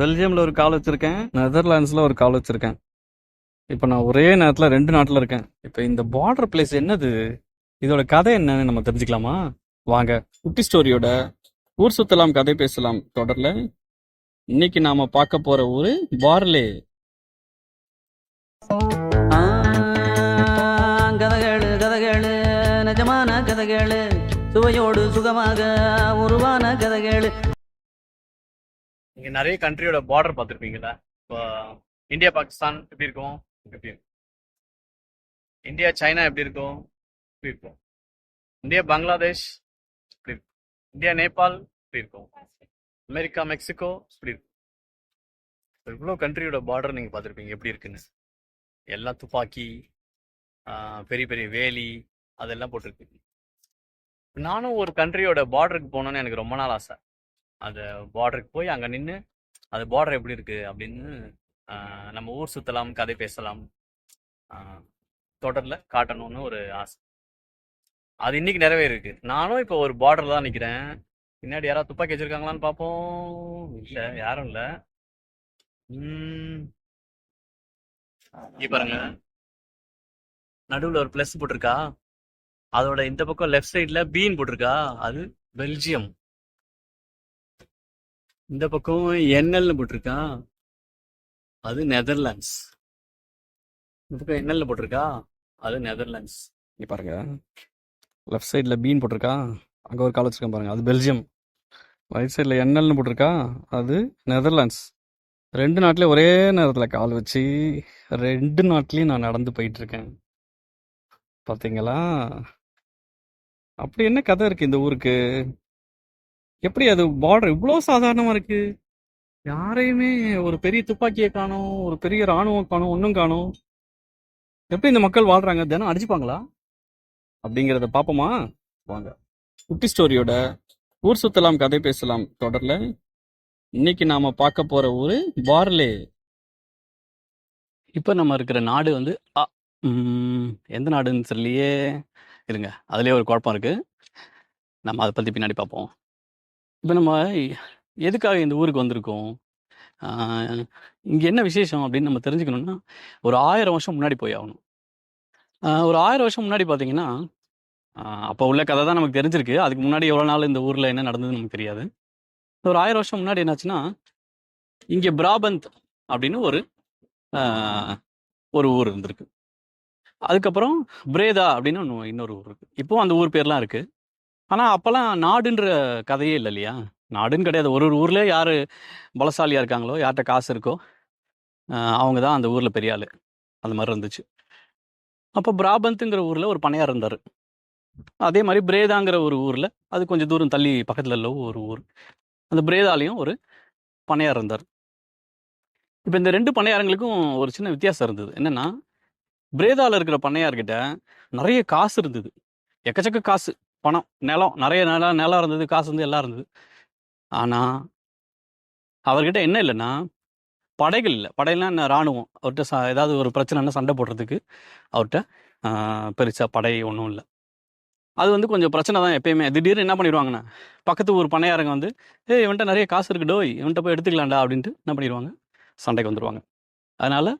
பெல்ஜியமில் ஒரு கால் வச்சுருக்கேன் நெதர்லாண்ட்ஸில் ஒரு கால் வச்சுருக்கேன். இப்போ நான் ஒரே நேரத்தில் ரெண்டு நாட்டில் இருக்கேன். இப்போ இந்த பார்டர் பிளேஸ் என்னது? இதோட கதை என்னன்னு நம்ம தெரிஞ்சுக்கலாமா? வாங்க குட்டி ஸ்டோரியோட ஊர் சுத்தலாம் கதை பேசலாம் தொடர்ல. இன்னைக்கு நாம பார்க்க போற ஊரு பார்லே. கதகளு கதகளு நிஜமான கதகளு. சுவையோடு சுகமாக உருவான கதகளு. நீங்க நிறைய கண்ட்ரியோட பார்டர் பார்த்துருப்பீங்களா இப்போ இந்தியா பாகிஸ்தான் எப்படி இருக்கும்? எப்படி இருக்கும்? இந்தியா சைனா எப்படி இருக்கும்? எப்படி இருக்கும்? இந்தியா பங்களாதேஷ் எப்படி இருக்கும்? இந்தியா நேபாள் எப்படி இருக்கும்? அமெரிக்கா மெக்சிகோ எப்படி இருக்கும்? இவ்வளோ கண்ட்ரியோட பார்டர் நீங்கள் பார்த்துருப்பீங்க எப்படி இருக்குன்னு? எல்லாம் துப்பாக்கி பெரிய பெரிய வேலி அதெல்லாம் போட்டிருக்கு நானும் ஒரு கண்ட்ரியோட பார்டருக்கு போகணுன்னு எனக்கு ரொம்ப நாள் ஆசை. அந்த பார்டருக்கு போய் அங்கே நின்று அது பார்டர் எப்படி இருக்கு? அப்படின்னு நம்ம ஊர் சுற்றலாம் கதை பேசலாம். தொடரில் காட்டணும்னு ஒரு ஆசை. அது இன்னைக்கு நிறைவேறிருக்கு. நானும் இப்போ ஒரு பார்டர் தான் நிற்கிறேன் பின்னாடி யாராவது துப்பாக்கி வச்சிருக்காங்களான்னு பார்ப்போம் இல்லை யாரும் இல்லை. ம். பாருங்க. நடுவில் ஒரு பிளஸ் போட்டிருக்கா. அதோட இந்த பக்கம் லெஃப்ட் சைடில் பீன் போட்டிருக்கா. அது பெல்ஜியம் இந்த பக்கம் என்எல்னு போட்டிருக்கா? அது நெதர்லாண்ட்ஸ். இந்த பக்கம் என்எல்னு போட்டிருக்கா? அது நெதர்லாண்ட்ஸ். நீ பாருங்க. லெஃப்ட் சைடில் பீன் போட்டிருக்கா? அங்கே ஒரு கால் வச்சிருக்கேன் பாருங்க. அது பெல்ஜியம். ரைட் சைடில் என்எல்னு போட்டிருக்கா? அது நெதர்லாண்ட்ஸ். ரெண்டு நாட்டிலையும் ஒரே நேரத்தில் கால் வச்சு ரெண்டு நாட்டிலையும் நான் நடந்து போயிட்டு இருக்கேன் பார்த்தீங்களா அப்படி என்ன கதை இருக்கு இந்த ஊருக்கு? எப்படி அது பார்டர் இவ்வளோ சாதாரணமா இருக்கு? யாரையுமே ஒரு பெரிய துப்பாக்கியை காணோம் ஒரு பெரிய ராணுவம் காணோம் ஒன்றும் காணோம். எப்படி இந்த மக்கள் வாழ்றாங்க? தினம் அடிச்சுப்பாங்களா? அப்படிங்கிறத பார்ப்போமா வாங்க. குட்டி ஸ்டோரியோட ஊர் சுத்தலாம் கதை பேசலாம் தொடர்ல. இன்னைக்கு நாம பார்க்க போற ஊர் பார்லே இப்போ நம்ம இருக்கிற நாடு வந்து அ, ம், எந்த நாடுன்னு சொல்லியே இருங்க அதுலயே ஒரு குழப்பம் இருக்கு. நம்ம அதை பத்தி பின்னாடி பார்ப்போம். இப்போ நம்ம எதுக்காக இந்த ஊருக்கு வந்திருக்கோம்? இங்கே இங்க என்ன விசேஷம் அப்படின்னு நம்ம தெரிஞ்சுக்கணும்னா ஒரு ஆயிரம் வருஷம் முன்னாடி போய் ஆகணும். ஒரு ஆயிரம் வருஷம் முன்னாடி பார்த்தீங்கன்னா அப்போ உள்ள கதை தான் நமக்கு தெரிஞ்சிருக்கு. அதுக்கு முன்னாடி எவ்வளோ நாள் இந்த ஊரில் என்ன நடந்ததுன்னு நமக்கு தெரியாது. ஒரு ஆயிரம் வருஷம் முன்னாடி என்னாச்சுன்னா இங்கே பிராபந்த் அப்படின்னு ஒரு ஒரு ஊர் இருந்திருக்கு. அதுக்கப்புறம் பிரேதா அப்படின்னு ஒன்று இன்னொரு ஊர் இருக்கு. இப்போ அந்த ஊர் பேர்லாம் இருக்கு. ஆனால் அப்போல்லாம் நாடுன்ற கதையே இல்லை இல்லையா? நாடுன்னு கிடையாது. ஒரு ஒரு ஊரில் யார் பலசாலியாக இருக்காங்களோ யார்கிட்ட காசு இருக்கோ அவங்க தான் அந்த ஊரில் பெரிய ஆள். அந்த மாதிரி இருந்துச்சு. அப்போ பிராபந்த்ங்கிற ஊரில் ஒரு பணையார் இருந்தார். அதே மாதிரி பிரேதாங்கிற ஒரு ஊரில் அது கொஞ்சம் தூரம் தள்ளி பக்கத்தில் உள்ள ஒரு ஊர். அந்த பிரேதாலையும் ஒரு பண்ணையார் இருந்தார். இப்போ இந்த ரெண்டு பணையாரங்களுக்கும் ஒரு சின்ன வித்தியாசம் இருந்தது. என்னன்னா பிரேதாவில் இருக்கிற பண்ணையார்கிட்ட நிறைய காசு இருந்தது. எக்கச்சக்க காசு. பணம் நிலம் நிறைய நிலம் நிலம் இருந்தது காசு வந்து எல்லாம் இருந்தது. ஆனால் அவர்கிட்ட என்ன இல்லைன்னா படைகள் இல்லை. படையெல்லாம் என்ன இராணுவம். அவர்கிட்ட ச- ஏதாவது ஒரு பிரச்சனைனா சண்டை போடுறதுக்கு அவர்கிட்ட பெருசாக படை ஒன்றும் இல்லை. அது வந்து கொஞ்சம் பிரச்சனை தான் எப்பயுமே. திடீர்னு என்ன பண்ணிடுவாங்கன்னா பக்கத்து ஊர் பணையாரங்க வந்து ஏய் இவன்ட்ட நிறைய காசு இருக்கு டோய் இவன்ட்ட போய் எடுத்துக்கலாம்டா அப்படின்ட்டு என்ன பண்ணிடுவாங்க? சண்டைக்கு வந்துடுவாங்க. அதனால்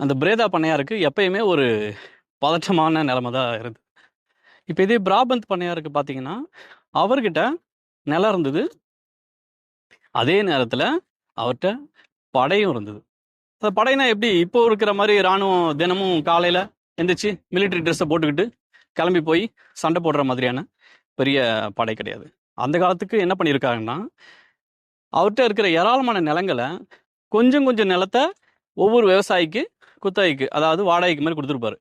அந்த பிரேதா பண்ணையாருக்கு எப்பயுமே ஒரு பதற்றமான நிலைமை தான் இருந்தது. இப்போ இதே பிராபந்த் பண்ணையாருக்கு பார்த்தீங்கன்னா அவர்கிட்ட நிலம் இருந்தது. அதே நேரத்தில் அவர்கிட்ட படையும் இருந்தது. அந்த படைனா எப்படி? இப்போ இருக்கிற மாதிரி ராணுவம் தினமும் காலையில் எந்திரிச்சு மிலிட்டரி ட்ரெஸ்ஸை போட்டுக்கிட்டு கிளம்பி போய் சண்டை போடுற மாதிரியான பெரிய படை கிடையாது. அந்த காலத்துக்கு என்ன பண்ணியிருக்காங்கன்னா அவர்கிட்ட இருக்கிற ஏராளமான நிலங்களை கொஞ்சம் கொஞ்சம் நிலத்தை ஒவ்வொரு விவசாயிக்கு குத்தாய்க்கு அதாவது வாடகைக்கு மாதிரி கொடுத்துருப்பாரு.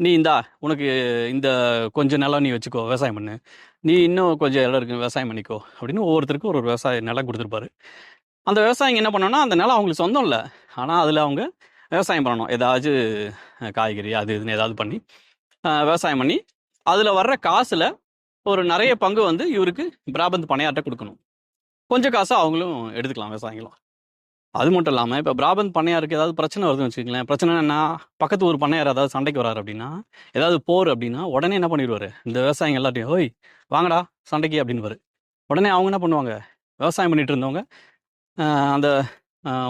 நீ இந்தா உனக்கு இந்த கொஞ்சம் நிலம் நீ வச்சுக்கோ விவசாயம் பண்ணு. நீ இன்னும் கொஞ்சம் இடம் இருக்கு விவசாயம் பண்ணிக்கோ அப்படின்னு ஒவ்வொருத்தருக்கும் ஒரு ஒரு விவசாய நிலம் கொடுத்துருப்பாரு. அந்த விவசாயிங்க என்ன பண்ணோன்னா அந்த நிலம் அவங்களுக்கு சொந்தம் இல்லை ஆனால் அதில் அவங்க விவசாயம் பண்ணணும். ஏதாச்சும் காய்கறி அது இதுன்னு ஏதாவது பண்ணி விவசாயம் பண்ணி அதில் வர்ற காசில் ஒரு நிறைய பங்கு வந்து இவருக்கு பிராபந்த் பணையாட்ட கொடுக்கணும். கொஞ்சம் காசை அவங்களும் எடுத்துக்கலாம் விவசாயிகளும் அது மட்டும் இல்லாமல் இப்போ பிராபந்த் பண்ணையாருக்கு ஏதாவது பிரச்சனை வருதுன்னு வச்சுக்கங்களேன். பிரச்சனை என்ன? பக்கத்து ஊர் பண்ணையார் ஏதாவது சண்டைக்கு வராரு அப்படின்னா ஏதாவது போர் அப்படின்னா உடனே என்ன பண்ணிடுவாரு? இந்த விவசாயிங்க எல்லாத்தையும் ஓய் வாங்கடா சண்டைக்கு அப்படின்னுவாரு. உடனே அவங்க என்ன பண்ணுவாங்க? விவசாயம் பண்ணிட்டு இருந்தவங்க அந்த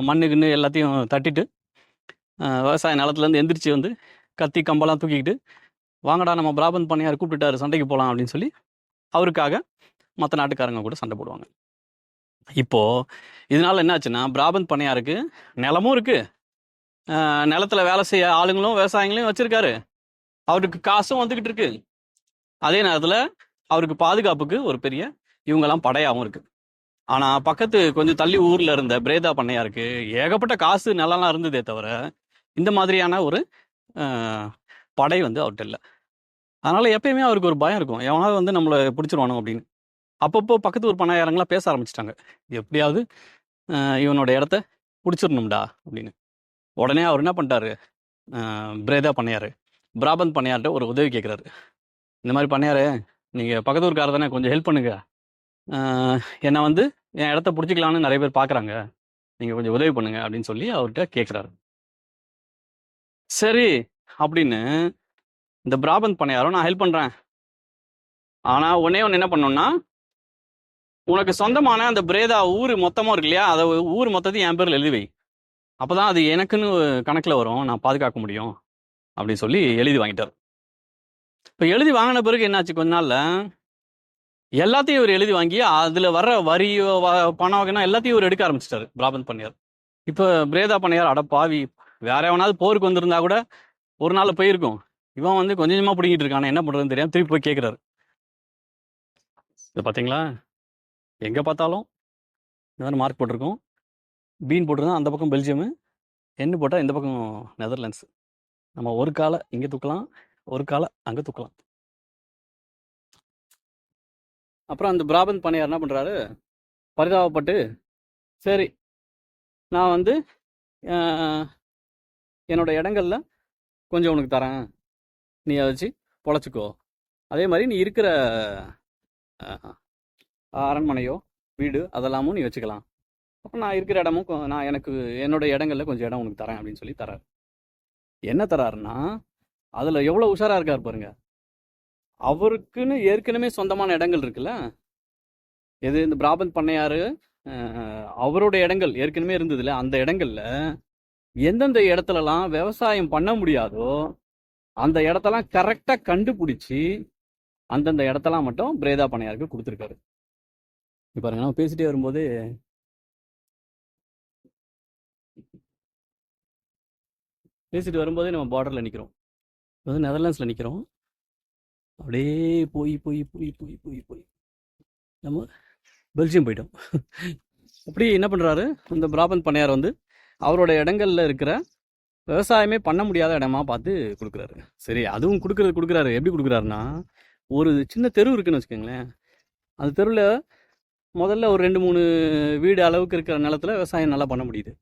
மண்ணுக்குன்னு எல்லாத்தையும் தட்டிட்டு விவசாய நிலத்துலேருந்து எந்திரிச்சு வந்து கத்தி கம்பெல்லாம் தூக்கிக்கிட்டு வாங்கடா நம்ம பிராபந்த் பண்ணையார் கூப்பிட்டுட்டாரு சண்டைக்கு போகலாம் அப்படின்னு சொல்லி அவருக்காக மற்ற நாட்டுக்காரங்க கூட சண்டை போடுவாங்க. இப்போ இதனால என்னாச்சுன்னா பிராபந்த் பண்ணையாருக்கு நிலமும் இருக்கு. நிலத்துல வேலை செய்ய ஆளுங்களும் விவசாயிகளையும் வச்சிருக்காரு. அவருக்கு காசும் வந்துகிட்டு இருக்கு. அதே நேரத்துல அவருக்கு பாதுகாப்புக்கு ஒரு பெரிய இவங்கெல்லாம் படையாகவும் இருக்கு. ஆனா பக்கத்து கொஞ்சம் தள்ளி ஊர்ல இருந்த பிரேதா பண்ணையாருக்கு ஏகப்பட்ட காசு நிலம்லாம் இருந்ததே தவிர இந்த மாதிரியான ஒரு படை வந்து அவர்கிட்ட இல்லை. அதனால எப்பயுமே அவருக்கு ஒரு பயம் இருக்கும். எவனாவது வந்து நம்மளை பிடிச்சிருவானோ அப்படின்னு. அப்பப்போ பக்கத்து ஊர் பண்ணையாரங்களாம் பேச ஆரம்பிச்சிட்டாங்க. எப்படியாவது இவனோட இடத்த பிடிச்சிடணும்டா அப்படின்னு. உடனே அவர் என்ன பண்ணிட்டாரு? பிரேதா பண்ணையாரு பிராபந்த் பண்ணையார்கிட்ட ஒரு உதவி கேட்குறாரு இந்த மாதிரி பண்ணையாரு நீங்கள் பக்கத்து ஊருக்கார தானே கொஞ்சம் ஹெல்ப் பண்ணுங்க. என்னை வந்து என் இடத்த பிடிச்சிக்கலான்னு நிறைய பேர் பார்க்குறாங்க நீங்கள் கொஞ்சம் உதவி பண்ணுங்க அப்படின்னு சொல்லி அவர்கிட்ட கேட்குறாரு சரி அப்படின்னு இந்த பிராபந்த் பண்ணையாரும் நான் ஹெல்ப் பண்ணுறேன் ஆனால் உடனே ஒன்று என்ன பண்ணணும்னா உனக்கு சொந்தமான அந்த பிரேதா ஊர் மொத்தமாக இருக்கு இல்லையா? அதை ஊர் மொத்தத்தையும் என் பேரில் எழுதி வை. அப்பதான் அது எனக்குன்னு கணக்கில் வரும். நான் பாதுகாக்க முடியும். அப்படின்னு சொல்லி எழுதி வாங்கிட்டார். இப்போ எழுதி வாங்கின பிறகு என்னாச்சு? கொஞ்ச நாளில் எல்லாத்தையும் இவர் எழுதி வாங்கி அதில் வர்ற வரியோ வ- பண வகைனா எல்லாத்தையும் இவர் எடுக்க ஆரம்பிச்சிட்டாரு. பிராபந்த் பண்ணியார். இப்போ பிரேதா பண்ணையார். அட பாவி. வேற எவனாவது போருக்கு வந்திருந்தா கூட ஒரு நாள் போயிருக்கும். இவன் வந்து கொஞ்சம் கொஞ்சமாக பிடிங்கிட்டு இருக்கானே. என்ன பண்ணுறதுன்னு தெரியாமல் திருப்பி போய் கேட்குறாரு இது பார்த்தீங்களா எங்கே பார்த்தாலும் இந்த மாதிரி மார்க் போட்டிருக்கோம். பீன் போட்டிருந்தா அந்த பக்கம் பெல்ஜியமு எண்ணு போட்டால் இந்த பக்கம் நெதர்லாண்ட்ஸ். நம்ம ஒரு காலை இங்கே தூக்கலாம் ஒரு காலை அங்கே தூக்கலாம். அப்புறம் அந்த பிராபந்த் பண்ணையார் என்ன பண்ணுறாரு பரிதாபப்பட்டு சரி நான் வந்து என்னோட இடங்கள்ல கொஞ்சம் உனக்கு தரேன். நீ அதை வச்சு பொழைச்சிக்கோ. அதே மாதிரி நீ இருக்கிற அரண்மனையோ வீடு அதெல்லாமும் நீ வச்சுக்கலாம். அப்போ நான் இருக்கிற இடமும் கொ- நான் எனக்கு என்னோட இடங்களில் கொஞ்சம் இடம் உனக்கு தரேன் அப்படின்னு சொல்லி தராரு என்ன தராருன்னா அதில் எவ்வளோ உஷாராக இருக்கார் பாருங்க. அவருக்குன்னு ஏற்கனவே சொந்தமான இடங்கள் இருக்குல்ல? எது இந்த பிராபந்த் பண்ணையாரு அவரோட இடங்கள் ஏற்கனவே இருந்ததுல அந்த இடங்கள்ல எந்தெந்த இடத்துலலாம் விவசாயம் பண்ண முடியாதோ அந்த இடத்தெல்லாம் கரெக்டாக கண்டுபிடிச்சி அந்தந்த இடத்தெல்லாம் மட்டும் பிரேதா பண்ணையாருக்கு கொடுத்துருக்காரு. இப்போ பாருங்க நம்ம பேசிட்டே வரும்போது பேசிட்டு வரும்போதே நம்ம பார்டரில் நிற்கிறோம் வந்து நெதர்லாண்ட்ஸில் நிற்கிறோம் அப்படியே போய் போய் போய் போய் போய் போய். நம்ம பெல்ஜியம் போயிட்டோம். அப்படி என்ன பண்ணுறாரு இந்த பிராபந்த் பண்ணையார் வந்து அவரோட இடங்கள்ல இருக்கிற விவசாயமே பண்ண முடியாத இடமா பார்த்து கொடுக்குறாரு. சரி அதுவும் கொடுக்குறது கொடுக்குறாரு. எப்படி கொடுக்குறாருன்னா ஒரு சின்ன தெரு இருக்குன்னு வச்சுக்கோங்களேன். அந்த தெருவில் முதல்ல ஒரு ரெண்டு மூணு வீடு அளவுக்கு இருக்கிற நிலத்தில் விவசாயம் நல்லா பண்ண முடியுது.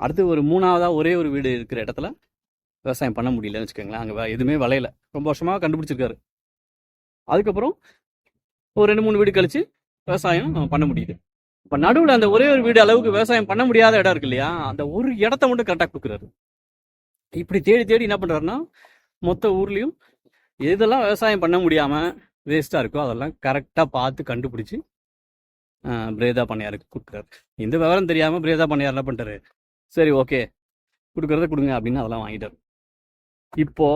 அடுத்து ஒரு மூணாவதாக ஒரே ஒரு வீடு இருக்கிற இடத்துல விவசாயம் பண்ண முடியலன்னு வச்சுக்கோங்களேன். அங்கே எதுவுமே விளையல. ரொம்ப வருஷமாக கண்டுபிடிச்சிருக்காரு. அதுக்கப்புறம் ஒரு ரெண்டு மூணு வீடு கழித்து விவசாயம் பண்ண முடியுது. இப்போ நடுவில் அந்த ஒரே ஒரு வீடு அளவுக்கு விவசாயம் பண்ண முடியாத இடம் இருக்கு இல்லையா? அந்த ஒரு இடத்த மட்டும் கரெக்டாக கொடுக்குறாரு. இப்படி தேடி தேடி என்ன பண்ணுறாருன்னா மொத்த ஊர்லேயும் எதெல்லாம் விவசாயம் பண்ண முடியாமல் வேஸ்ட்டாக இருக்கோ அதெல்லாம் கரெக்டாக பார்த்து கண்டுபிடிச்சி பிரேதா பண்ணையாருக்கு கொடுக்குறாரு இந்த விவரம் தெரியாமல் பிரேதா பண்ணியார் என்ன பண்ணிட்டாரு. சரி ஓகே. கொடுக்குறத கொடுங்க அப்படின்னு அதெல்லாம் வாங்கிட்டார். இப்போ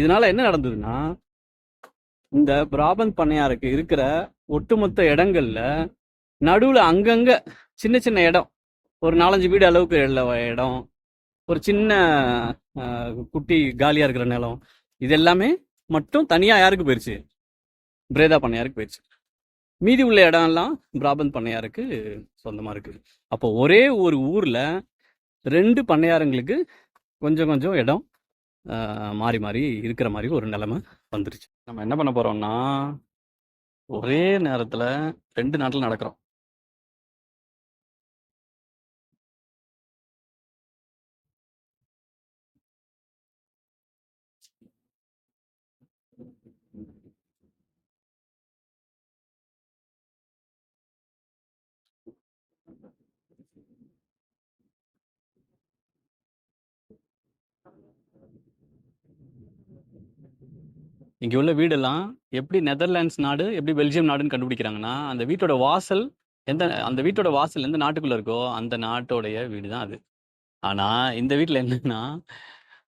இதனால என்ன நடந்ததுன்னா இந்த பிராபந்த் பண்ணையாருக்கு இருக்கிற ஒட்டுமொத்த இடங்கள்ல நடுவில் அங்கங்க சின்ன சின்ன இடம். ஒரு நாலஞ்சு வீடு அளவுக்கு உள்ள இடம். ஒரு சின்ன குட்டி காலியா இருக்கிற நிலம். இது எல்லாமே மட்டும் தனியா யாருக்கு போயிடுச்சு பிரேதா பண்ணையாருக்கு போயிடுச்சு மீதி உள்ள இடம் எல்லாம் பிராபந்த் பண்ணையாருக்கு சொந்தமா இருக்கு. அப்போ ஒரே ஒரு ஊர்ல ரெண்டு பண்ணையாருங்களுக்கு கொஞ்சம் கொஞ்சம் இடம் மாறி மாறி இருக்கிற மாதிரி ஒரு நிலைமை வந்துருச்சு. நம்ம என்ன பண்ண போறோம்னா ஒரே நேரத்துல ரெண்டு நாட்டில் நடக்கிறோம். இங்க உள்ள வீடெல்லாம் எப்படி நெதர்லாண்ட்ஸ் நாடு எப்படி பெல்ஜியம் நாடுன்னு கண்டுபிடிக்கிறாங்கன்னா அந்த வீட்டோட வாசல் எந்த அந்த வீட்டோட வாசல் எந்த நாட்டுக்குள்ள இருக்கோ அந்த நாட்டோடைய வீடு தான் அது. ஆனா இந்த வீட்டில் என்னன்னா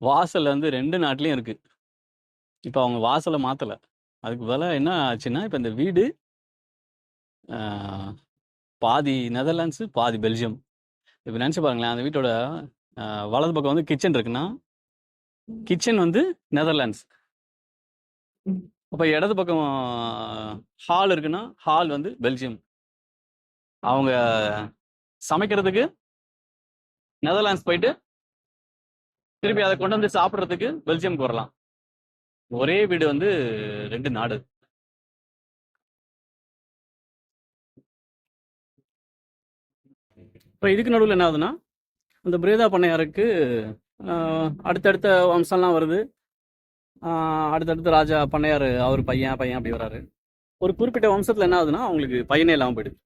வாசல் வந்து ரெண்டு நாட்டிலையும் இருக்கு. இப்போ அவங்க வாசலை மாத்தல. அதுக்கு பதிலாக என்ன ஆச்சுன்னா இப்போ இந்த வீடு பாதி நெதர்லாண்ட்ஸு பாதி பெல்ஜியம். இப்போ நினச்சி பாருங்களேன் அந்த வீட்டோட வலது பக்கம் வந்து கிச்சன் இருக்குன்னா கிச்சன் வந்து நெதர்லாண்ட்ஸ். அப்போ இடது பக்கம் ஹால் இருக்குன்னா ஹால் வந்து பெல்ஜியம் அவங்க சமைக்கிறதுக்கு நெதர்லாண்ட்ஸ் போயிட்டு திருப்பி அதை கொண்டு வந்து சாப்பிட்றதுக்கு பெல்ஜியம்க்கு வரலாம். ஒரே வீடு வந்து ரெண்டு நாடு. இப்போ இதுக்கு நடுவில் என்ன ஆகுதுன்னா இந்த பிரேதா பண்ணையாருக்கு அடுத்தடுத்த வம்சம்லாம் வருது. அடுத்தடுத்து ராஜா பண்ணையார் அவர் பையன் பையன் அப்படி வராரு. ஒரு குறிப்பிட்ட வம்சத்தில் என்ன ஆகுதுன்னா அவங்களுக்கு பையனே இல்லாமல் போயிடுது.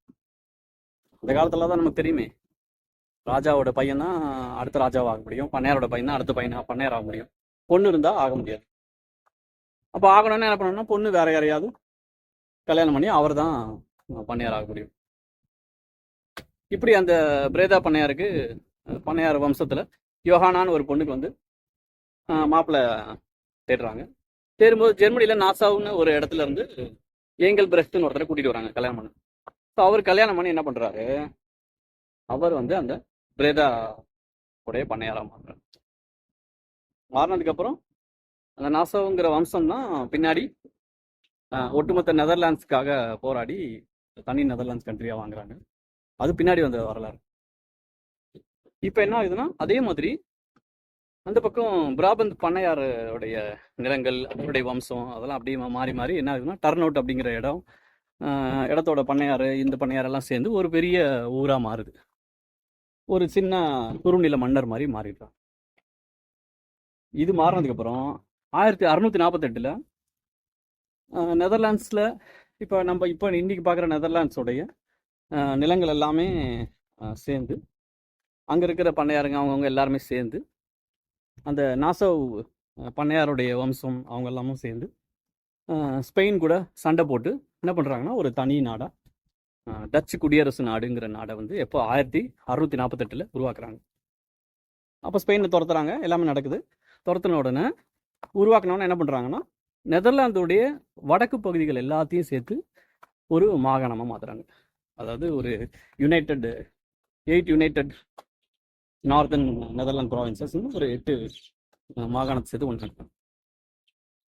அந்த காலத்துல தான் நமக்கு தெரியுமே. ராஜாவோட பையன் தான் அடுத்த ராஜாவாக ஆக முடியும் பண்ணையாரோட பையன் தான் அடுத்த பையனா பண்ணையார் ஆக முடியும். பொண்ணு இருந்தா ஆக முடியாது. அப்போ ஆகணும்னா என்ன பண்ணணும்னா பொண்ணு வேற யாரையாவது கல்யாணம் பண்ணி அவர் தான் பண்ணையார் ஆக முடியும். இப்படி அந்த பிரேதா பண்ணையாருக்கு பண்ணையார் வம்சத்துல யோகானான்னு ஒரு பொண்ணுக்கு வந்து மாப்பிள்ளை தேடுறாங்க. தேடும்போது ஜெர்மனியில நாசாவுன்னு ஒரு இடத்துல இருந்து ஏங்கல் பிரஸ்ட்னு ஒருத்தரை கூட்டிட்டு வராங்க கல்யாணம் பண்ண. ஸோ அவர் கல்யாணம் பண்ணி என்ன பண்றாரு? அவர் வந்து அந்த பிரேதா உடைய பண்ணையாரா மாறுறாரு. மாறினதுக்கு அப்புறம் அந்த நாசாவுங்கிற வம்சம் தான் பின்னாடி ஒட்டுமொத்த நெதர்லாண்ட்ஸ்க்காக போராடி தனி நெதர்லாண்ட்ஸ் கண்ட்ரியா வாங்குறாங்க. அது பின்னாடி வந்த வரலாறு. இப்போ என்ன ஆகுதுன்னா அதே மாதிரி அந்த பக்கம் பிராபந்த் பண்ணையாருடைய நிலங்கள் அவருடைய வம்சம் அதெல்லாம் அப்படியே மாறி மாறி என்ன ஆகுதுன்னா டர்ன் அவுட் அப்படிங்கிற இடம் இடத்தோட பண்ணையார் இந்த பண்ணையார் எல்லாம் சேர்ந்து ஒரு பெரிய ஊராக மாறுது. ஒரு சின்ன குறுநில மன்னர் மாதிரி மாறிடுறான் இது மாறினதுக்கப்புறம் ஆயிரத்தி அறுநூத்தி நாற்பத்தெட்டில் நெதர்லாண்ட்ஸில் இப்போ நம்ம இப்போ இன்றைக்கி பார்க்குற நெதர்லாண்ட்ஸோடைய நிலங்கள் எல்லாமே சேர்ந்து அங்கே இருக்கிற பண்ணையாருங்க அவங்கவுங்க எல்லாருமே சேர்ந்து அந்த நாசவ் பண்ணையாருடைய வம்சம் அவங்க எல்லாமும் சேர்ந்து ஸ்பெயின் கூட சண்டை போட்டு என்ன பண்ணுறாங்கன்னா ஒரு தனி நாடாக டச்சு குடியரசு நாடுங்கிற நாடை வந்து எப்போ ஆயிரத்தி அறுநூத்தி நாற்பத்தெட்டில் உருவாக்குறாங்க. அப்போ ஸ்பெயினில் துரத்துறாங்க எல்லாமே நடக்குது. துரத்துன உடனே உருவாக்குனவொடனே என்ன பண்ணுறாங்கன்னா நெதர்லாந்துடைய வடக்கு பகுதிகள் எல்லாத்தையும் சேர்த்து ஒரு மாகாணமாக மாற்றுறாங்க அதாவது ஒரு united eight united northern Netherlands provinces ஒரு எட்டு மாகாணத்தை சேர்த்து ஒன்று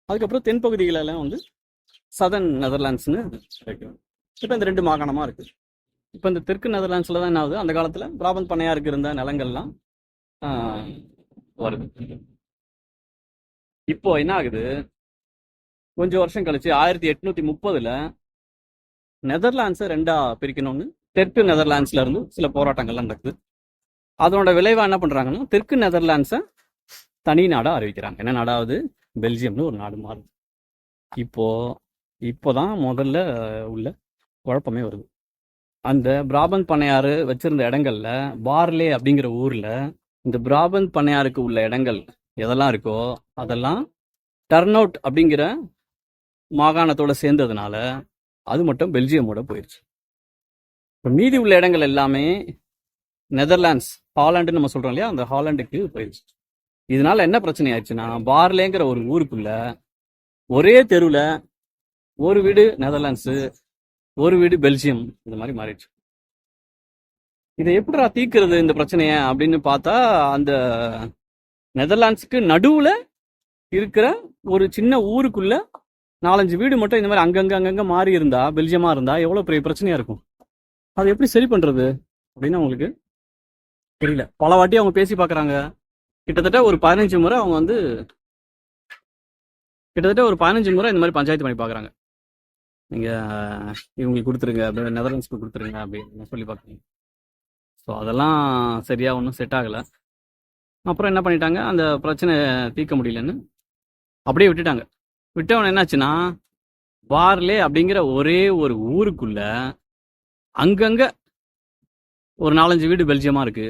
அதுக்கப்புறம் தென்பகுதிகளெல்லாம் வந்து சதன் நெதர்லாண்ட்ஸ்னு வைக்கிறோம் இப்போ இந்த ரெண்டு மாகாணமாக இருக்குது இப்போ இந்த தெற்கு நெதர்லாண்ட்ஸில் தான் என்ன ஆகுது? அந்த காலத்தில் பிராபந்த் பண்ணையாருக்கு இருந்த நிலங்கள்லாம் வருது. இப்போ என்ன ஆகுது? கொஞ்சம் வருஷம் கழிச்சு ஆயிரத்தி எட்நூத்தி முப்பதுல நெதர்லாண்ட்ஸை ரெண்டா பிரிக்கணும்னு தெற்கு நெதர்லாண்ட்ஸ்ல இருந்து சில போராட்டங்கள்லாம் நடக்குது. அதனோட விளைவாக என்ன பண்ணுறாங்கன்னா தெற்கு நெதர்லாண்ட்ஸை தனி நாடாக அறிவிக்கிறாங்க. என்ன நாடாவது? பெல்ஜியம்னு ஒரு நாடு மாறுது. இப்போ இப்போதான் முதல்ல உள்ள குழப்பமே வருது. அந்த பிராபந்த் பண்ணையாறு வச்சிருந்த இடங்கள்ல பார்லே அப்படிங்கிற ஊர்ல இந்த பிராபந்த் பண்ணையாருக்கு உள்ள இடங்கள் எதெல்லாம் இருக்கோ அதெல்லாம் டர்ன் அவுட் அப்படிங்கிற மாகாணத்தோட சேர்ந்ததுனால அது மட்டும் பெல்ஜியமோட போயிடுச்சு இப்போ மீதி உள்ள இடங்கள் எல்லாமே நெதர்லாண்ட்ஸ் ஹாலாண்டுன்னு நம்ம சொல்றோம் இல்லையா? அந்த ஹாலாண்டுக்கு போயிடுச்சு. இதனால என்ன பிரச்சனை ஆயிடுச்சுன்னா பார்லேங்கிற ஒரு ஊருக்குள்ள ஒரே தெருவில் ஒரு வீடு நெதர்லாண்ட்ஸு ஒரு வீடு பெல்ஜியம் இந்த மாதிரி மாறிடுச்சு. இதை எப்படிடா தீர்க்கிறது இந்த பிரச்சனைய அப்படின்னு பார்த்தா அந்த நெதர்லாண்ட்ஸுக்கு நடுவில் இருக்கிற ஒரு சின்ன ஊருக்குள்ள நாலஞ்சு வீடு மட்டும் இந்த மாதிரி அங்கங்க அங்கங்க மாறி இருந்தா பெல்ஜியமா இருந்தா எவ்வளவு பெரிய பிரச்சனையா இருக்கும்? அதை எப்படி சரி பண்றது அப்படின்னு உங்களுக்கு தெரியல பல வாட்டி அவங்க பேசி பார்க்கறாங்க கிட்டத்தட்ட ஒரு பதினஞ்சு முறை அவங்க வந்து கிட்டத்தட்ட ஒரு பதினஞ்சு முறை இந்த மாதிரி பஞ்சாயத்து பண்ணி பாக்குறாங்க. நீங்க இவங்களுக்கு கொடுத்துருங்க அப்படி நெதர்லாண்ட்ஸ்க்கு கொடுத்துருங்க அப்படின்னு சொல்லி பார்க்குறீங்க ஸோ அதெல்லாம் சரியா ஒன்றும் செட் ஆகலை. அப்புறம் என்ன பண்ணிட்டாங்க? அந்த பிரச்சனை தீர்க்க முடியலன்னு அப்படியே விட்டுட்டாங்க. விட்டவன் என்னாச்சுன்னா பார்லே அப்படிங்கிற ஒரே ஒரு ஊருக்குள்ள அங்கங்க ஒரு நாலஞ்சு வீடு பெல்ஜியமா இருக்கு.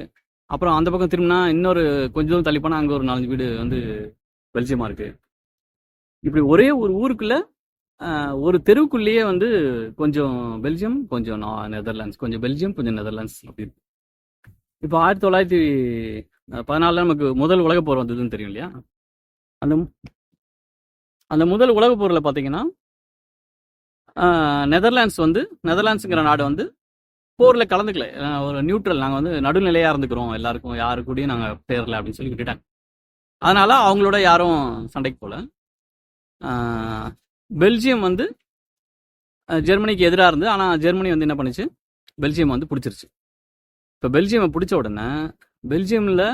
அப்புறம் அந்த பக்கம் திரும்பினா இன்னொரு கொஞ்சம் தூரம் தள்ளி போனால் அங்கே ஒரு நாலஞ்சு வீடு வந்து வெளிச்சமாக இருக்கு. இப்படி ஒரே ஒரு ஊருக்குள்ள ஒரு தெருவுக்குள்ளேயே வந்து கொஞ்சம் பெல்ஜியம் கொஞ்சம் நெதர்லாண்ட்ஸ் கொஞ்சம் பெல்ஜியம் கொஞ்சம் நெதர்லாண்ட்ஸ் அப்படி இப்போ ஆயிரத்தி தொள்ளாயிரத்தி பதினாலில் நமக்கு முதல் உலக போர் வந்ததுன்னு தெரியும் இல்லையா? அந்த அந்த முதல் உலகப் போரில் பார்த்தீங்கன்னா நெதர்லாண்ட்ஸ் வந்து நெதர்லாண்ட்ஸுங்கிற நாடு வந்து போரில் கலந்துக்கல. ஒரு நியூட்ரல் நாங்கள் வந்து நடுநிலையாக இருந்துக்கிறோம். எல்லாருக்கும் யாரு கூடயும் நாங்கள் சேரல அப்படின்னு சொல்லி விட்டுட்டாங்க அதனால அவங்களோட யாரும் சண்டைக்கு போகல பெல்ஜியம் வந்து ஜெர்மனிக்கு எதிராக இருந்து ஆனால் ஜெர்மனி வந்து என்ன பண்ணுச்சு? பெல்ஜியம் வந்து பிடிச்சிருச்சு. இப்போ பெல்ஜியமை பிடிச்ச உடனே பெல்ஜியமில்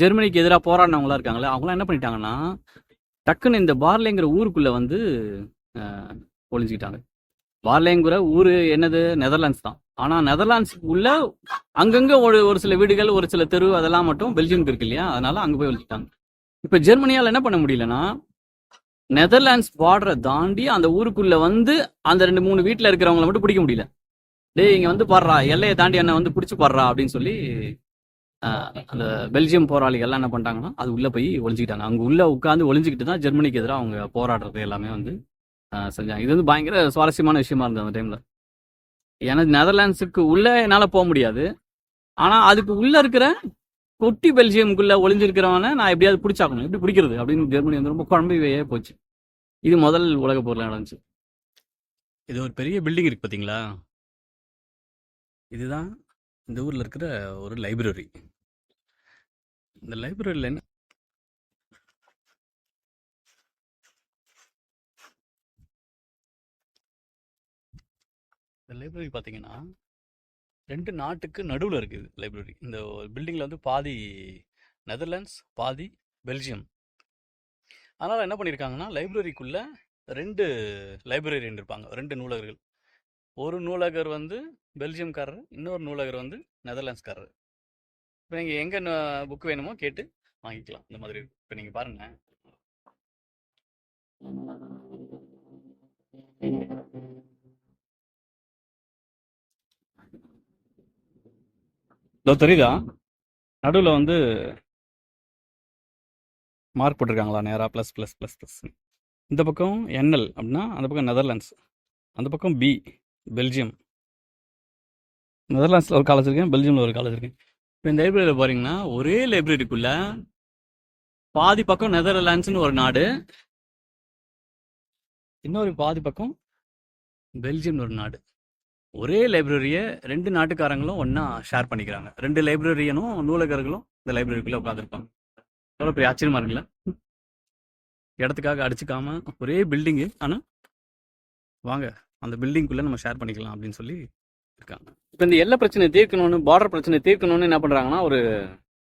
ஜெர்மனிக்கு எதிராக போராடினவங்களாம் இருக்காங்களே அவங்களாம் என்ன பண்ணிட்டாங்கன்னா டக்குன்னு இந்த பார்லேங்கிற ஊருக்குள்ளே வந்து ஒழிஞ்சுக்கிட்டாங்க வார்லேங்குற ஊர் என்னது? நெதர்லாண்ட்ஸ் தான். ஆனால் நெதர்லாண்ட்ஸ் உள்ள அங்கங்கே ஒரு ஒரு சில வீடுகள் ஒரு சில தெரு அதெல்லாம் மட்டும் பெல்ஜியம்க்கு இருக்கு இல்லையா? அதனால அங்கே போய் வச்சுட்டாங்க இப்போ ஜெர்மனியால் என்ன பண்ண முடியலன்னா நெதர்லாண்ட்ஸ் பார்டரை தாண்டி அந்த ஊருக்குள்ள வந்து அந்த ரெண்டு மூணு வீட்டில் இருக்கிறவங்கள மட்டும் பிடிக்க முடியல. டேய் இங்க வந்து பாடுறா எல்லையை தாண்டி என்ன வந்து பிடிச்சி பாடுறா அப்படின்னு சொல்லி அந்த பெல்ஜியம் போராளிகள்லாம் என்ன பண்ணிட்டாங்கன்னா அது உள்ள போய் ஒளிஞ்சுக்கிட்டாங்க. அங்க உள்ள உட்காந்து ஒளிஞ்சுக்கிட்டு தான் ஜெர்மனிக்கு எதிராக அவங்க போராடுறது எல்லாமே வந்து செஞ்சாங்க இது வந்து பயங்கர சுவாரஸ்யமான விஷயமா இருந்தது அந்த டைம்ல ஏன்னா நெதர்லாண்ட்ஸுக்கு உள்ள என்னால போக முடியாது. ஆனா அதுக்கு உள்ள இருக்கிற குட்டி பெல்ஜியமுக்குள்ள ஒளிஞ்சிருக்கிறவனை நான் எப்படியாவது பிடிச்சாக்கணும் எப்படி பிடிக்கிறது அப்படின்னு ஜெர்மனி வந்து ரொம்ப குழம்பையே போச்சு. இது முதல் உலக போர்ல நடந்துச்சு. இது ஒரு பெரிய பில்டிங் இருக்கு பாத்தீங்களா? இதுதான் இந்த ஊர்ல இருக்கிற ஒரு லைப்ரரி இந்த லைப்ரரியில் என்ன இந்த லைப்ரரி பார்த்தீங்கன்னா ரெண்டு நாட்டுக்கு நடுவில் இருக்குது லைப்ரரி இந்த பில்டிங்கில் வந்து பாதி நெதர்லாண்ட்ஸ் பாதி பெல்ஜியம் அதனால் என்ன பண்ணியிருக்காங்கன்னா லைப்ரரிக்குள்ளே ரெண்டு லைப்ரரியன் இருப்பாங்க ரெண்டு நூலகர்கள். ஒரு நூலகர் வந்து பெல்ஜியம்காரர் இன்னொரு நூலகர் வந்து நெதர்லாண்ட்ஸ்காரர் இப்போ நீங்கள் எங்கே புக் வேணுமோ கேட்டு வாங்கிக்கலாம். இந்த மாதிரி இப்போ நீங்கள் பாருங்க. இதோ தெரியுதா? நடுவில் வந்து மார்க் போட்டிருக்காங்களா நேராக ப்ளஸ் ப்ளஸ் ப்ளஸ் ப்ளஸ் இந்த பக்கம் என்எல் அப்படின்னா அந்த பக்கம் நெதர்லாண்ட்ஸ் அந்த பக்கம் பி பெல்ஜியம் நெதர்லாண்ட்ஸில் ஒரு காலேஜ் இருக்கேன் பெல்ஜியமில் ஒரு காலேஜ் இருக்கேன் இப்போ இந்த லைப்ரரியில் பாருங்கன்னா ஒரே லைப்ரரிக்குள்ள பாதி பக்கம் நெதர்லாண்ட்ஸ்னு ஒரு நாடு இன்னொரு பாதி பக்கம் பெல்ஜியம்னு ஒரு நாடு. ஒரே லைப்ரரியை ரெண்டு நாட்டுக்காரங்களும் ஒன்றா ஷேர் பண்ணிக்கிறாங்க. ரெண்டு லைப்ரரியனும் நூலகர்களும் இந்த லைப்ரரிக்குள்ளே உட்காந்துருப்பாங்க எவ்வளோ பெரிய ஆச்சரியமா இருக்குல்ல? இடத்துக்காக அடிச்சுக்காம ஒரே பில்டிங்கு ஆனால் வாங்க அந்த பில்டிங்குள்ளே நம்ம ஷேர் பண்ணிக்கலாம் அப்படின்னு சொல்லி இருக்காங்க. இப்போ இந்த எல்லை பிரச்சனை தீர்க்கணும்னு பார்டர் பிரச்சனை தீர்க்கணும்னு என்ன பண்ணுறாங்கன்னா ஒரு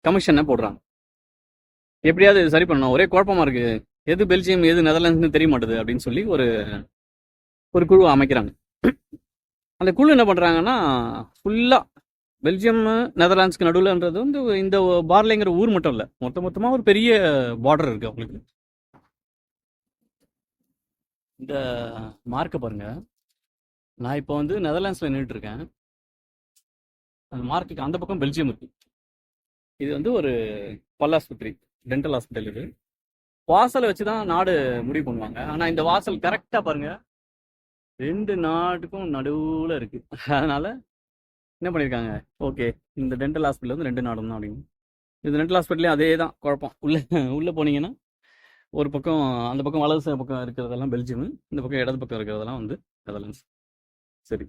கமிஷனை போடுறாங்க. எப்படியாவது சரி பண்ணணும். ஒரே குழப்பமா இருக்கு. எது பெல்ஜியம் எது நெதர்லாண்ட்ஸ்னு தெரிய மாட்டுது அப்படின்னு சொல்லி ஒரு ஒரு குழு அமைக்கிறாங்க. அந்த குழு என்ன பண்ணுறாங்கன்னா ஃபுல்லாக பெல்ஜியம் நெதர்லாண்ட்ஸ்க்கு நடுவில்ன்றது வந்து இந்த பார்லேங்கிற ஊர் மட்டும் இல்லை. மொத்த மொத்தமாக ஒரு பெரிய பார்டர் இருக்குது அவங்களுக்கு. இந்த மார்க்கை பாருங்கள் நான் இப்போ வந்து நெதர்லாண்ட்ஸில் நின்றுட்டு இருக்கேன். அந்த மார்க்குக்கு அந்த பக்கம் பெல்ஜியம் இருக்கு. இது வந்து ஒரு பல் ஆஸ்பத்திரி டென்டல் ஹாஸ்பிட்டல் இது. வாசலை வச்சு தான் நாடு முடிவு பண்ணுவாங்க. ஆனால் இந்த வாசல் கரெக்டாக பாருங்கள் ரெண்டு நாட்டுக்கும் நடுவில் இருக்கு. அதனால என்ன பண்ணியிருக்காங்க ஓகே இந்த டென்டல் ஹாஸ்பிட்டல் வந்து ரெண்டு நாடும் தான் அப்படின்னு. இந்த டென்டல் ஹாஸ்பிட்டலே அதே தான் குழப்பம். உள்ளே உள்ளே போனீங்கன்னா ஒரு பக்கம் அந்த பக்கம் வலது சை பக்கம் இருக்கிறதெல்லாம் பெல்ஜியம் இந்த பக்கம் இடது பக்கம் இருக்கிறதெல்லாம் வந்து நெதர்லாண்ட்ஸ். சரி.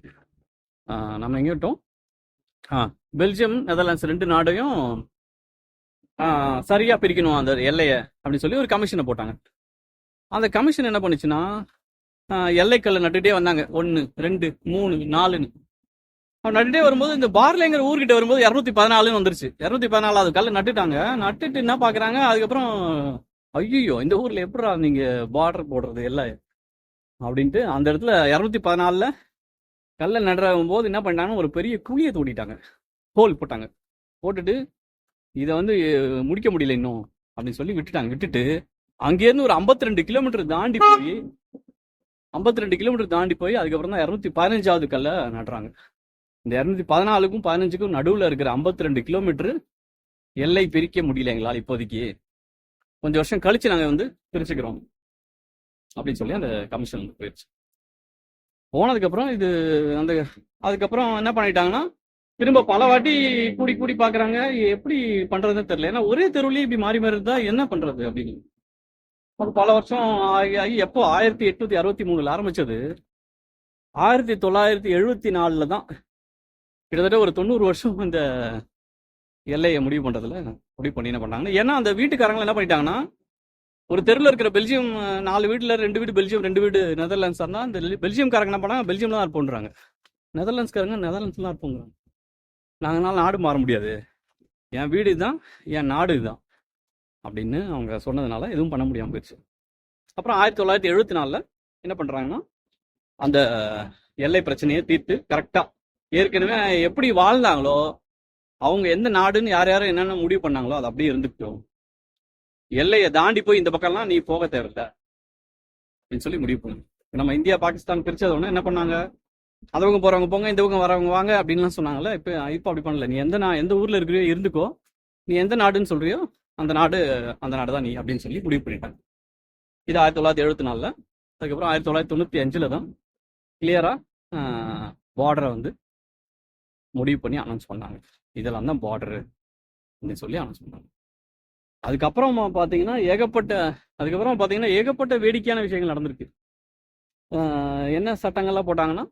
நம்ம எங்கே விட்டோம்? ஆ பெல்ஜியம் நெதர்லாண்ட்ஸ் ரெண்டு நாடையும் சரியாக பிரிக்கணும் அந்த எல்லையை அப்படின்னு சொல்லி ஒரு கமிஷனை போட்டாங்க. அந்த கமிஷன் என்ன பண்ணுச்சுன்னா எல்லைக்கல்ல நட்டுட்டே வந்தாங்க. ஒன்று ரெண்டு மூணு நாலுன்னு. அவன் நட்டுட்டே வரும்போது இந்த பார்லேங்கிற ஊர்கிட்ட வரும்போது இரநூத்தி பதினாலுன்னு வந்துருச்சு. இரநூத்தி பதினாலாவது கல்லை நட்டுட்டாங்க. நட்டுட்டு என்ன பாக்குறாங்க? அதுக்கப்புறம் ஐயோ இந்த ஊர்ல எப்படிடா நீங்க பார்டர் போடுறது எல்லாம் அப்படின்ட்டு அந்த இடத்துல இரநூத்தி பதினாலுல கல்ல நடுற போது என்ன பண்ணிட்டாங்க? ஒரு பெரிய குழியை தோண்டிட்டாங்க. ஹோல் போட்டாங்க. போட்டுட்டு இதை வந்து முடிக்க முடியல இன்னும் அப்படின்னு சொல்லி விட்டுட்டாங்க. விட்டுட்டு அங்கேருந்து ஒரு 52 ரெண்டு கிலோமீட்டர் தாண்டி போய் 52 ரெண்டு கிலோமீட்டர் தாண்டி போய் அதுக்கப்புறம் தான் இரநூத்தி பதினஞ்சாவது கல்லை நடுறாங்க. இந்த இரநூத்தி பதினாலுக்கும் பதினஞ்சுக்கும் நடுவில் இருக்கிற 52 ரெண்டு கிலோமீட்டர் எல்லை பிரிக்க முடியல எங்களால் இப்போதைக்கு. கொஞ்சம் வருஷம் கழிச்சு நாங்கள் வந்து பிரிச்சுக்கிறோம். அப்படின்னு சொல்லி அந்த கமிஷன் போயிடுச்சு போனதுக்கப்புறம் இது அந்த அதுக்கப்புறம் என்ன பண்ணிட்டாங்கன்னா திரும்ப பல வாட்டி கூடி கூடி பார்க்கறாங்க. எப்படி பண்றதுன்னு தெரியல. ஏன்னா ஒரே தெருவுலயே இப்படி மாறி மாறி இருந்தா என்ன பண்றது அப்படின்னு. அது பல வருஷம் ஆகி ஆகி எப்போ ஆயிரத்தி எட்நூத்தி அறுபத்தி மூணுல ஆரம்பிச்சது? ஆயிரத்தி தொள்ளாயிரத்தி எழுபத்தி நாலுல தான். கிட்டத்தட்ட ஒரு தொண்ணூறு வருஷம் இந்த எல்லையை முடிவு பண்றதுல முடிவு பண்ணி என்ன பண்ணாங்கன்னா ஏன்னா அந்த வீட்டுக்காரங்க என்ன பண்ணிட்டாங்கன்னா ஒரு தெருவில் இருக்கிற பெல்ஜியம் நாலு வீட்டுல ரெண்டு வீடு பெல்ஜியம் ரெண்டு வீடு நெதர்லாண்ட்ஸ் இருந்தா இந்த பெல்ஜியம்காரங்க என்ன பண்ணாங்க பெல்ஜியம் தான் இருப்போன்றாங்க நெதர்லாண்ட்ஸ்காரங்க நெதர்லாண்ட்ஸ் தான் இருப்போங்கிறாங்க நாங்களால நாடு மாற முடியாது. என் வீடு இதுதான் என் நாடு இதுதான். அப்படின்னு அவங்க சொன்னதுனால எதுவும் பண்ண முடியாமல் போயிடுச்சு. அப்புறம் ஆயிரத்தி தொள்ளாயிரத்தி எழுபத்தி நாலில் என்ன பண்ணுறாங்கன்னா அந்த எல்லை பிரச்சனையை தீர்த்து கரெக்டாக ஏற்கனவே எப்படி வாழ்ந்தாங்களோ அவங்க எந்த நாடுன்னு யார் யாரும் என்னென்ன முடிவு பண்ணாங்களோ அது அப்படியே இருந்துக்கிட்டோம் எல்லையை தாண்டி போய் இந்த பக்கம்லாம் நீ போக தேவையில்ல அப்படின்னு சொல்லி முடிவு பண்ணு. நம்ம இந்தியா பாகிஸ்தான் பிரிச்சத என்ன பண்ணாங்க? அதவங்க போறவங்க போங்க இந்த பக்கம் வரவங்க வாங்க அப்படின்லாம் சொன்னாங்கல்ல இப்போ இப்போ அப்படி பண்ணல. நீ எந்த நா எந்த ஊர்ல இருக்கிறியோ இருந்துக்கோ நீ எந்த நாடுன்னு சொல்றியோ அந்த நாடு அந்த நாடு தான் நீ அப்படின்னு சொல்லி முடிவு பண்ணிட்டாங்க. இது ஆயிரத்தி தொள்ளாயிரத்தி எழுபத்தி நாலில். அதுக்கப்புறம் ஆயிரத்தி தொள்ளாயிரத்தி தொண்ணூற்றி அஞ்சில் தான் கிளியராக பார்டரை வந்து முடிவு பண்ணி அனௌன்ஸ் பண்ணாங்க. இதெல்லாம் தான் பார்டரு அப்படின்னு சொல்லி அனௌன்ஸ் பண்ணாங்க. அதுக்கப்புறம் பார்த்தீங்கன்னா ஏகப்பட்ட அதுக்கப்புறம் பார்த்தீங்கன்னா ஏகப்பட்ட வேடிக்கையான விஷயங்கள் நடந்திருக்கு. என்ன சட்டங்கள்லாம் போட்டாங்கன்னா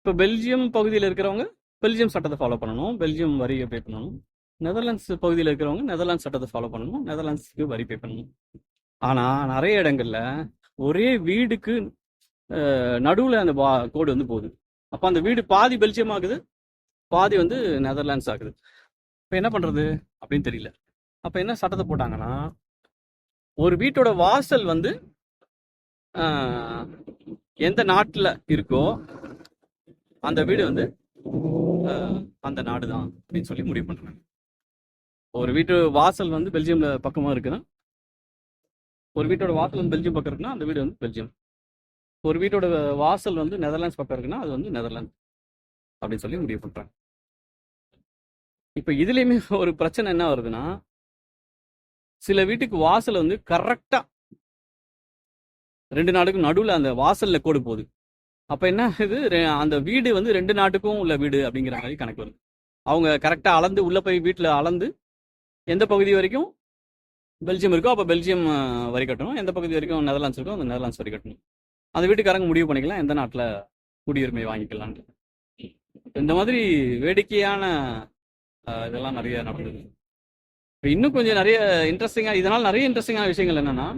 இப்போ பெல்ஜியம் பகுதியில் இருக்கிறவங்க பெல்ஜியம் சட்டத்தை ஃபாலோ பண்ணணும் பெல்ஜியம் வரியை பே பண்ணணும். நெதர்லாண்ட்ஸ் பகுதியில் இருக்கிறவங்க நெதர்லாண்ட்ஸ் சட்டத்தை ஃபாலோ பண்ணணும் நெதர்லாண்ட்ஸ்க்கு வரி பே பண்ணணும். ஆனால் நிறைய இடங்கள்ல ஒரே வீடுக்கு நடுவில் அந்த பா- கோடு வந்து போகுது. அப்போ அந்த வீடு பாதி பெல்ஜியம் ஆகுது பாதி வந்து நெதர்லாண்ட்ஸ் ஆகுது. இப்போ என்ன பண்ணுறது அப்படின்னு தெரியல. அப்போ என்ன சட்டத்தை போட்டாங்கன்னா ஒரு வீட்டோட வாசல் வந்து ஆஹ், எந்த நாட்டில் இருக்கோ அந்த வீடு வந்து ஆஹ், அந்த நாடு தான் அப்படின்னு சொல்லி முடிவு பண்ணுறாங்க ஒரு வீட்டு வாசல் வந்து பெல்ஜியம்ல பக்கமா இருக்குன்னா ஒரு வீட்டோட வாசல் வந்து பெல்ஜியம் பக்கம் இருக்குன்னா அந்த வீடு வந்து பெல்ஜியம். ஒரு வீட்டோட வாசல் வந்து நெதர்லாண்ட்ஸ் பக்கம் இருக்குன்னா அது வந்து நெதர்லாந்து அப்படின்னு சொல்லி முடிவு பண்றாங்க. இப்ப இதுலயுமே ஒரு பிரச்சனை என்ன வருதுன்னா சில வீட்டுக்கு வாசல் வந்து கரெக்டா ரெண்டு நாடுக்கும் நடுவுல அந்த வாசல்ல கோடு போகுது. அப்ப என்ன இது அந்த வீடு வந்து ரெண்டு நாட்டுக்கும் உள்ள வீடு அப்படிங்கிற மாதிரி கணக்கு வருது. அவங்க கரெக்டா அளந்து உள்ள போய் வீட்டுல அளந்து எந்த பகுதி வரைக்கும் பெல்ஜியம் இருக்கோ அப்போ பெல்ஜியம் வரி கட்டணும். எந்த பகுதி வரைக்கும் நெதர்லாண்ட்ஸ் இருக்கோ அந்த நெதர்லாண்ட்ஸ் வரி கட்டணும். அந்த வீட்டுக்காரங்க முடிவு பண்ணிக்கலாம். எந்த நாட்டில் குடியுரிமை வாங்கிக்கலான்ட்டு இந்த மாதிரி வேடிக்கையான இதெல்லாம் நிறைய நடந்தது. இன்னும் கொஞ்சம் நிறைய இன்ட்ரெஸ்டிங்காக இதனால் நிறைய இன்ட்ரெஸ்டிங்கான விஷயங்கள் என்னன்னா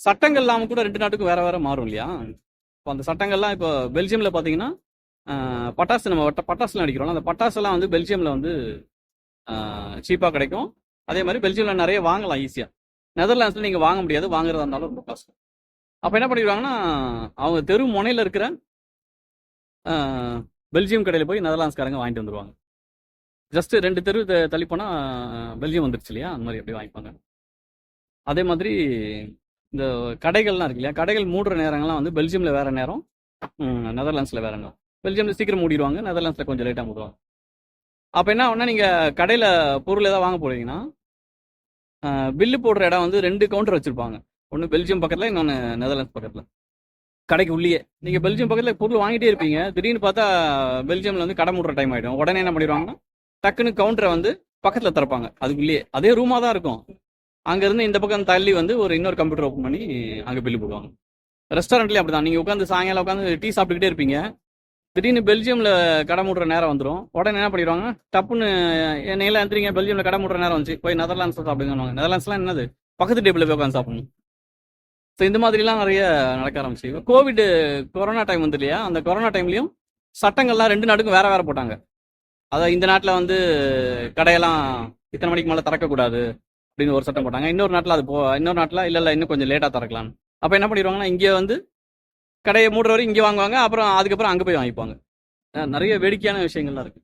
சட்டங்கள் இல்லாமல் கூட ரெண்டு நாட்டுக்கும் வேற வேற மாறும் இல்லையா? இப்போ அந்த சட்டங்கள்லாம் இப்போ பெல்ஜியமில் பார்த்தீங்கன்னா பட்டாசு நம்ம பட்டாசுலாம் அடிக்கிறோம் அந்த பட்டாசுலாம் வந்து பெல்ஜியமில் வந்து சீப்பாக கிடைக்கும். அதே மாதிரி பெல்ஜியம்ல நிறைய வாங்கலாம் ஈஸியாக நெதர்லாண்ட்ஸில் நீங்கள் வாங்க முடியாது. வாங்குறதா இருந்தாலும் ரொம்ப கஷ்டம் அப்போ என்ன பண்ணிடுவாங்கன்னா அவங்க தெரு முனையில் இருக்கிற பெல்ஜியம் கடையில் போய் நெதர்லாண்ட்ஸ்காரங்க வாங்கிட்டு வந்துருவாங்க. ஜஸ்ட் ரெண்டு தெரு தள்ளி போனால் பெல்ஜியம் வந்துருச்சு இல்லையா? அந்த மாதிரி அப்படியே வாங்கிப்பாங்க. அதே மாதிரி இந்த கடைகள்லாம் இருக்கு இல்லையா? கடைகள் மூடுற நேரங்கள்லாம் வந்து பெல்ஜியமில் வேறு நேரம் நெதர்லாண்ட்ஸில் வேறு நேரம். பெல்ஜியமில் சீக்கிரம் மூடிடுவாங்க. நெதர்லாண்ட்ஸில் கொஞ்சம் லேட்டாக மூடுவாங்க. அப்போ என்ன ஆகும்னா நீங்கள் கடையில் பொருள் ஏதாவது வாங்க போறீங்கன்னா பில்லு போடுற இடம் வந்து ரெண்டு கவுண்டர் வச்சிருப்பாங்க. ஒன்று பெல்ஜியம் பக்கத்தில் இன்னொன்று நெதர்லாண்ட்ஸ் பக்கத்தில். கடைக்கு உள்ளேயே. நீங்கள் பெல்ஜியம் பக்கத்தில் பொருள் வாங்கிட்டே இருப்பீங்க. திடீர்னு பார்த்தா பெல்ஜியமில் வந்து கடை மூடுற டைம் ஆகிடும் உடனே என்ன பண்ணிடுவாங்கன்னா டக்குன்னு கவுண்டரை வந்து பக்கத்தில் திறப்பாங்க. அதுக்குள்ளேயே. அதே ரூமாக தான் இருக்கும். அங்கேருந்து இந்த பக்கம் தள்ளி வந்து ஒரு இன்னொரு கம்ப்யூட்டர் ஓப்பன் பண்ணி அங்கே பில்லு போடுவாங்க. ரெஸ்டாரண்ட்லேயும் அப்படி தான் நீங்கள் உட்காந்து சாயங்காலம் உட்காந்து டீ சாப்பிட்டுக்கிட்டே இருப்பீங்க. திடீர்னு பெல்ஜியமில் கடை மூடுற நேரம் வந்துடும் உடனே என்ன பண்ணிடுவாங்க? டப்புன்னு என்னையில எந்திரிங்க பெல்ஜியமில் கடை மூடுற நேரம் வந்துச்சு. போய் நெதர்லாண்ட்ஸ் சாப்பிடுங்க நெதர்லாண்ட்ஸ்லாம் என்னது? பக்கத்து டேபிள் போய் உட்காந்து சாப்பிடணும். ஸோ இந்த மாதிரிலாம் நிறைய நடக்க ஆரம்பிச்சு. கோவிட் கொரோனா டைம் வந்து இல்லையா? அந்த கொரோனா டைம்லையும் சட்டங்கள்லாம் ரெண்டு நாடுக்கும் வேற வேற போட்டாங்க. அதாவது இந்த நாட்டில் வந்து கடையெல்லாம் இத்தனை மணிக்கு மேலே திறக்கக்கூடாது அப்படின்னு ஒரு சட்டம் போட்டாங்க. இன்னொரு நாட்டில் அது போ இன்னொரு நாட்டில் இல்லை இல்லை இன்னும் கொஞ்சம் லேட்டாக திறக்கலாம் அப்போ என்ன பண்ணிடுவாங்கன்னா இங்கே வந்து கடையை மூடுற வரைக்கும் இங்கே வாங்குவாங்க அப்புறம் அதுக்கப்புறம் அங்கே போய் வாங்கிப்பாங்க. நிறைய வேடிக்கையான விஷயங்கள்லாம் இருக்கு.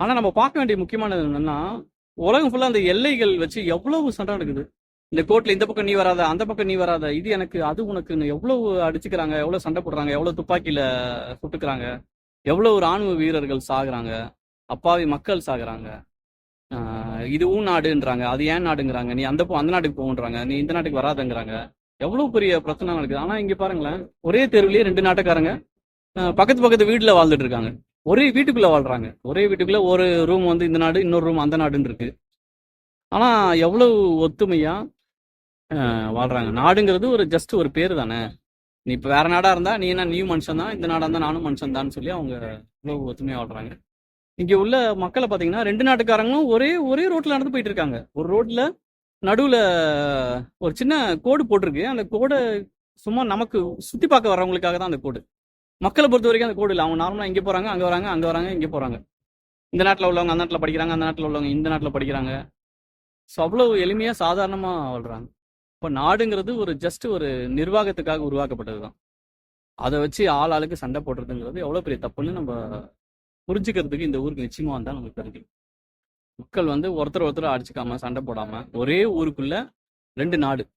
ஆனால் நம்ம பார்க்க வேண்டிய முக்கியமானது என்னென்னா உலகம் ஃபுல்லாக அந்த எல்லைகள் வச்சு எவ்வளவு சண்டை நடக்குது. இந்த கோர்ட்டில் இந்த பக்கம் நீ வராத அந்த பக்கம் நீ வராத இது எனக்கு அது உனக்குன்னு எவ்வளவு அடிச்சுக்கிறாங்க எவ்வளோ சண்டை போடுறாங்க எவ்வளோ துப்பாக்கியில் சுட்டுக்கிறாங்க எவ்வளவு ராணுவ வீரர்கள் சாகுறாங்க அப்பாவி மக்கள் சாகுறாங்க. இதுவும் நாடுன்றாங்க அது ஏன் நாடுங்கிறாங்க நீ அந்த அந்த நாட்டுக்கு போகுன்றாங்க நீ இந்த நாட்டுக்கு வராதங்கிறாங்க. எவ்வளவு பெரிய பிரச்சனை நடக்குது? ஆனா இங்க பாருங்களேன் ஒரே தெருவிலேயே ரெண்டு நாட்டுக்காரங்க பக்கத்து பக்கத்து வீட்டுல வாழ்ந்துட்டு இருக்காங்க. ஒரே வீட்டுக்குள்ள வாழ்றாங்க. ஒரே வீட்டுக்குள்ள ஒரு ரூம் வந்து இந்த நாடு இன்னொரு ரூம் அந்த நாடுன்னு இருக்கு. ஆனா எவ்வளவு ஒத்துமையா ஆஹ் வாழ்றாங்க. நாடுங்கிறது ஒரு ஜஸ்ட் ஒரு பேர் தானே. நீ இப்ப வேற நாடா இருந்தா நீ என்ன நீ மனுஷன் தான் இந்த நாடா இருந்தா நானும் மனுஷன் தான் சொல்லி அவங்க இவ்வளவு ஒத்துமையா வாழ்றாங்க. இங்க உள்ள மக்களை பாத்தீங்கன்னா ரெண்டு நாட்டுக்காரங்களும் ஒரே ஒரே ரோட்ல நடந்து போயிட்டு இருக்காங்க. ஒரு ரோட்ல நடுவுல ஒரு சின்ன கோடு போட்டிருக்கு. அந்த கோடை சும்மா நமக்கு சுத்தி பார்க்க வர்றவங்களுக்காக தான் அந்த கோடு. மக்களை பொறுத்த வரைக்கும் அந்த கோடு இல்லை. அவங்க நார்மலா இங்க போறாங்க அங்க வராங்க அங்க வராங்க இங்க போறாங்க. இந்த நாட்டுல உள்ளவங்க அந்த நாட்டுல படிக்கிறாங்க அந்த நாட்டுல உள்ளவங்க இந்த நாட்டுல படிக்கிறாங்க. ஸோ அவ்வளவு எளிமையா சாதாரணமா வாழ்றாங்க. இப்போ நாடுங்கிறது ஒரு ஜஸ்ட் ஒரு நிர்வாகத்துக்காக உருவாக்கப்பட்டது தான். அதை வச்சு ஆள் ஆளுக்கு சண்டை போடுறதுங்கிறது எவ்வளவு பெரிய தப்புன்னு நம்ம புரிஞ்சுக்கிறதுக்கு இந்த ஊருக்கு நிச்சயமா வந்தா நமக்கு தெரிஞ்சுக்கணும் மக்கள் வந்து ஒருத்தர் ஒருத்தர் அடிச்சுக்காம சண்டை போடாம ஒரே ஊருக்குள்ள ரெண்டு நாடு.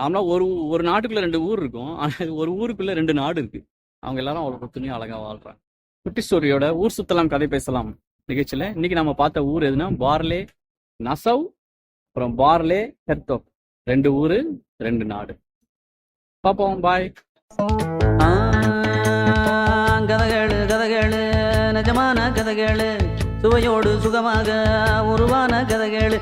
நார்மலா ஒரு ஒரு நாட்டுக்குள்ள ரெண்டு ஊர் இருக்கும். ஆனா ஒரு ஊருக்குள்ள ரெண்டு நாடு இருக்கு. அவங்க எல்லாரும் அவ்வளவு ஒத்துமையா அழகா வாழ்றாங்க. குட்டி ஸ்டோரியோட ஊர் சுத்தலாம் கதை பேசலாம் நிகழ்ச்சியில. இன்னைக்கு நம்ம பார்த்த ஊர் எதுனா பார்லே நசவ் அப்புறம் பார்லே ஹெர்தோக் ரெண்டு ஊரு ரெண்டு நாடு. பாப்போம் பாய். ஆ, கதகளு நிஜமான கதகளு. சுவையோடு சுகமாக உருவான கதைகள்.